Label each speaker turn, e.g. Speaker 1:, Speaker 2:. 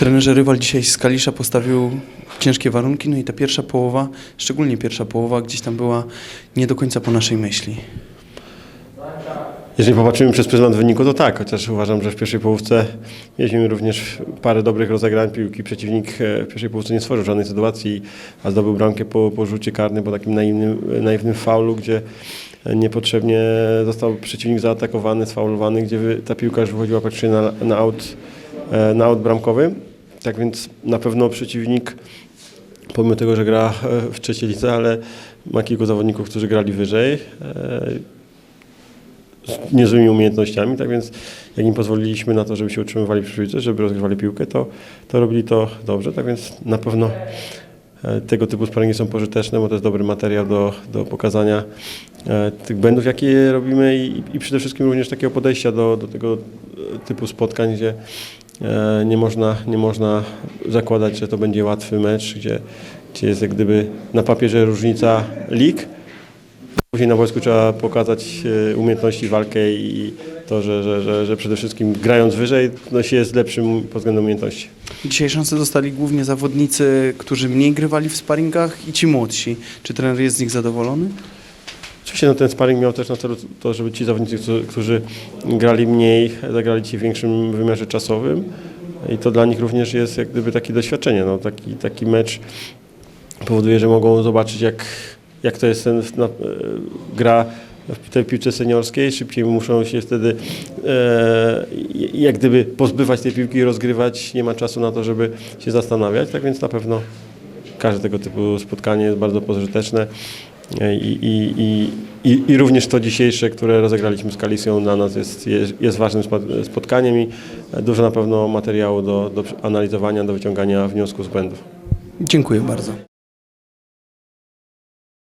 Speaker 1: Trenerze rywal dzisiaj z Kalisza postawił ciężkie warunki, no i ta pierwsza połowa, szczególnie pierwsza połowa, gdzieś tam była nie do końca po naszej myśli.
Speaker 2: Jeżeli popatrzymy przez pryzmat wyniku, to tak, chociaż uważam, że w pierwszej połówce mieliśmy również parę dobrych rozegrań piłki. Przeciwnik e, w pierwszej połówce nie stworzył żadnej sytuacji, a zdobył bramkę po, po rzucie karnym, po takim naiwnym, naiwnym faulu, gdzie niepotrzebnie został przeciwnik zaatakowany, sfaulowany, gdzie ta piłka już wychodziła praktycznie na, na, aut, e, na aut bramkowy. Tak więc na pewno przeciwnik pomimo tego, że gra e, w trzeciej lidze, ale ma kilku zawodników, którzy grali wyżej. e, z niezłymi umiejętnościami, tak więc jak im pozwoliliśmy na to, żeby się utrzymywali przy piłce, żeby rozgrywali piłkę, to, to robili to dobrze, tak więc na pewno e, tego typu sparingi są pożyteczne, bo to jest dobry materiał do, do pokazania tych błędów, jakie robimy i, i przede wszystkim również takiego podejścia do, do tego typu spotkań, gdzie nie można, nie można zakładać, że to będzie łatwy mecz, gdzie, gdzie jest jak gdyby na papierze różnica lig, Później na wojsku trzeba pokazać e, umiejętności, walkę i to, że, że, że, że przede wszystkim grając wyżej no się jest lepszym pod względem umiejętności.
Speaker 1: Dzisiaj szansę dostali głównie zawodnicy, którzy mniej grywali w sparingach i ci młodsi. Czy trener jest z nich zadowolony?
Speaker 2: Oczywiście no, ten sparring miał też na celu to, żeby ci zawodnicy, którzy- grali mniej, zagrali ci w większym wymiarze czasowym. I to dla nich również jest jak gdyby takie doświadczenie. No, taki, taki mecz powoduje, że mogą zobaczyć jak, jak to jest ten, na, e, gra w tej piłce seniorskiej, szybciej muszą się wtedy e, jak gdyby pozbywać tej piłki i rozgrywać, nie ma czasu na to, żeby się zastanawiać, tak więc na pewno każde tego typu spotkanie jest bardzo pożyteczne i, i, i, i, i również to dzisiejsze, które rozegraliśmy z Kalisją dla nas jest, jest, jest ważnym spo- spotkaniem i dużo na pewno materiału do, do analizowania, do wyciągania wniosków z błędów.
Speaker 1: Dziękuję bardzo.